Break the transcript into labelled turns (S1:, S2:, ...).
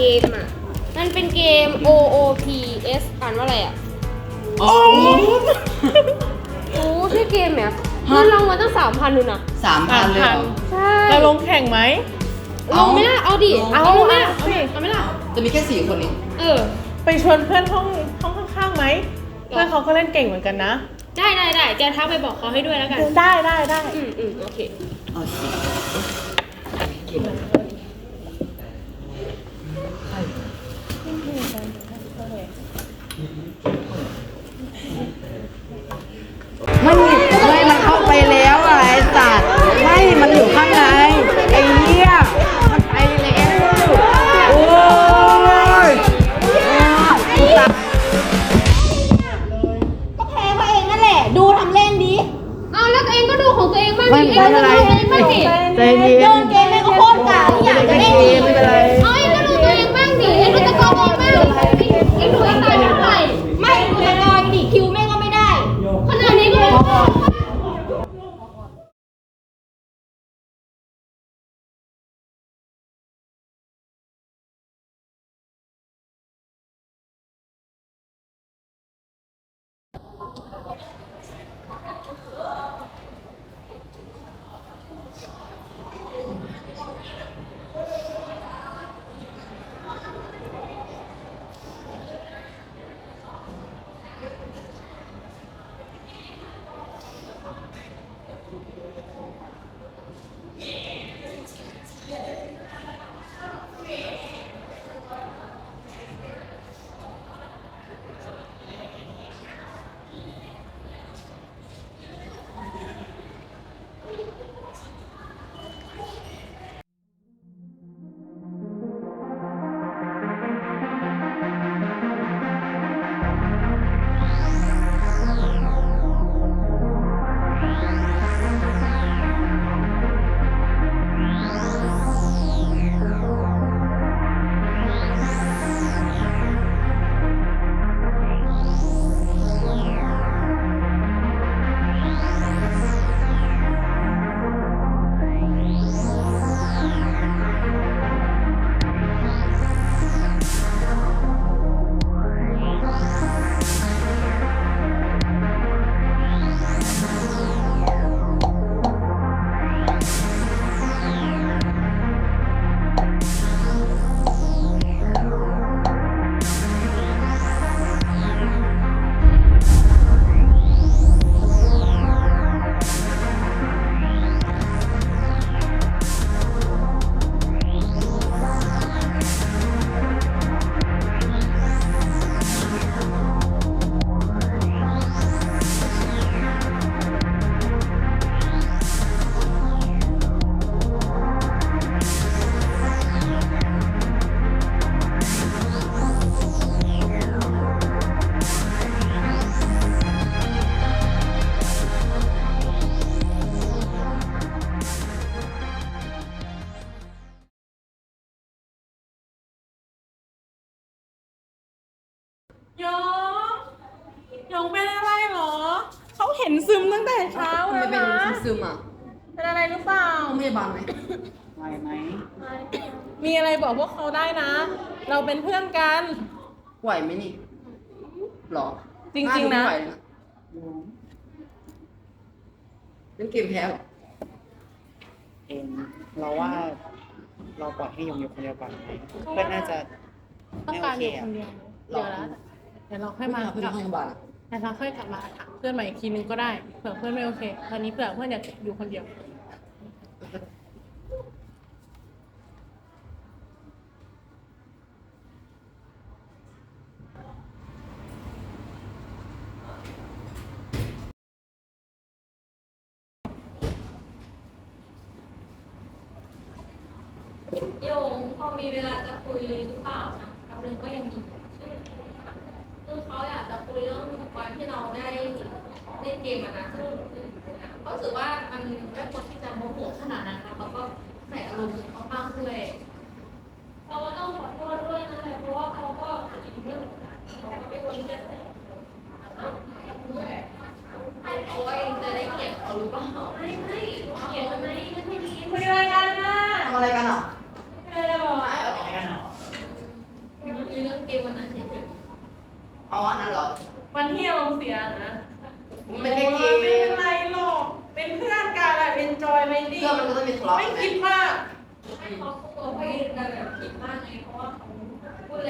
S1: เกมอะ มันเป็นเกม O O P S อ่านว่าอะไรอะ
S2: โอ้
S1: โอ้ชื่อเกมเนี่ยเงินรางวัลตั้งสามพันดูนะ
S2: สามพันเลยเหรอ
S1: ใช่
S3: เราลงแข่งไหม
S1: ลงไม่ได้เอาดิ
S2: เอา
S1: เอาลงไม่ได้
S3: เอา
S1: เอา
S3: สิ
S1: ดิเอาไม่ได้
S2: จะมีแค่สี่คนนี้
S1: เออ
S3: ไปชวนเพื่อนห้องห้องข้างๆไหมเพื่อนเขาก็เล่นเก่งเหมือนกันนะ
S1: ได้ได้ได้จะทักไปบอกเขาให้ด้วยแล้วกัน
S3: ได้ได้ได้
S1: อืมอืมโอเค
S2: โอเคเก ม
S4: มันไม่มันเข้าไปแล้วอะไอ้สัตว์ไม่มันอยู่ข้างในไอ้เหี้ยมันไปแล้วโอ้ยกูตาย
S5: ก็แพ้เพราะเองนั่นแหละ ดูทำเล่นดี
S1: เอาแล้วตัวเองก็ดูของตัวเองบ้าง
S4: ไม่
S1: ดิ
S4: เป็นไร
S1: เองก็ดูของตัวเองบ้างดิ
S4: ใจเย็น
S5: เดินเกมแม่งก็โคตรกาที่อยากจะเล่นดี
S4: ไม่เป็นไร
S1: เอาเอ ย
S5: อง
S3: ยองเป็นอะไรเหรอ เขาเห็นซึมตั้งแต่เช้า
S2: ทำไม
S3: แล้ว
S2: เป็น
S3: นะ
S2: ซึมๆอะ
S3: เป็นอะไรหรือเปล่า
S2: ต้องพยาบาลไหม
S4: ไหวไหม
S3: มีอะไรบอกพวกเขาได้นะ เราเป็นเพื่อนกัน
S2: ไหวไหมนี่หรอ
S3: จริงๆนะ
S2: ไม่ไหวเลยเล่นเกมแพ้เหรอ
S4: เองเราว่าเราปล่อยให้ยงอยู่คนเดียวก่อนไหมเพื่อนน่าจะ
S3: ต้องการอยู่คนเดียว
S2: หร
S3: เดี๋
S2: อ
S3: ยวนะเดี๋ยวเราค่อยมา
S2: เพื่อน
S3: กลับ
S2: พยาบาลอะ
S3: แต่เราค่อยกลับมาถามเพื่อนใหม่อีกทีนึงก็ได้เผื่อเพื่อนไม่โอเคตอนนี้เผื่อเพื่อนอยากอยู่คนเดียว
S6: โยงพอมีเวลาจะคุยหรือเปล่านะคำนึงก็ยังมี คือเขาอยากจะคุยเรื่องวันที่เราได้เล่นเกมอะนะซึ่งเขารู้สึกว่ามันไม่ควรที่จะโมโหขนาดนั้นนะเขาก็ใส่อารมณ์เขามากด้วยเราก็ต้องขอโทษด้วยนะเพราะว่าเขาก็เรื่องเขาก็ไม่ควรที่จะเพราะว่าเองจะได้เกลียดเขาหรือเปล่าไม่ไม่เกลียดทำไมไม่ไม่ดี
S3: คุยอะไรกันนะ
S2: ทำอะไรกันอะ
S3: ไม่ได้บอก
S2: ไอ๋ออันนั่นเหรอ
S3: วันที่อารมณ์เสียนะ
S2: มันไม่ใช่เก
S3: ไม่
S2: ม
S3: เป็นไรหรอก เป็นเพื่อนกันอะเป็นจอยไม่ดี
S2: เพื่อนมันก็ต้องมีทะเลาะ
S3: ไม่
S2: ใช่ไหม
S3: คิดมาก
S6: ให้เขาตัวเขาเองกันแบบคิดมากไงเพราะว่าเขาพูดแรงจริ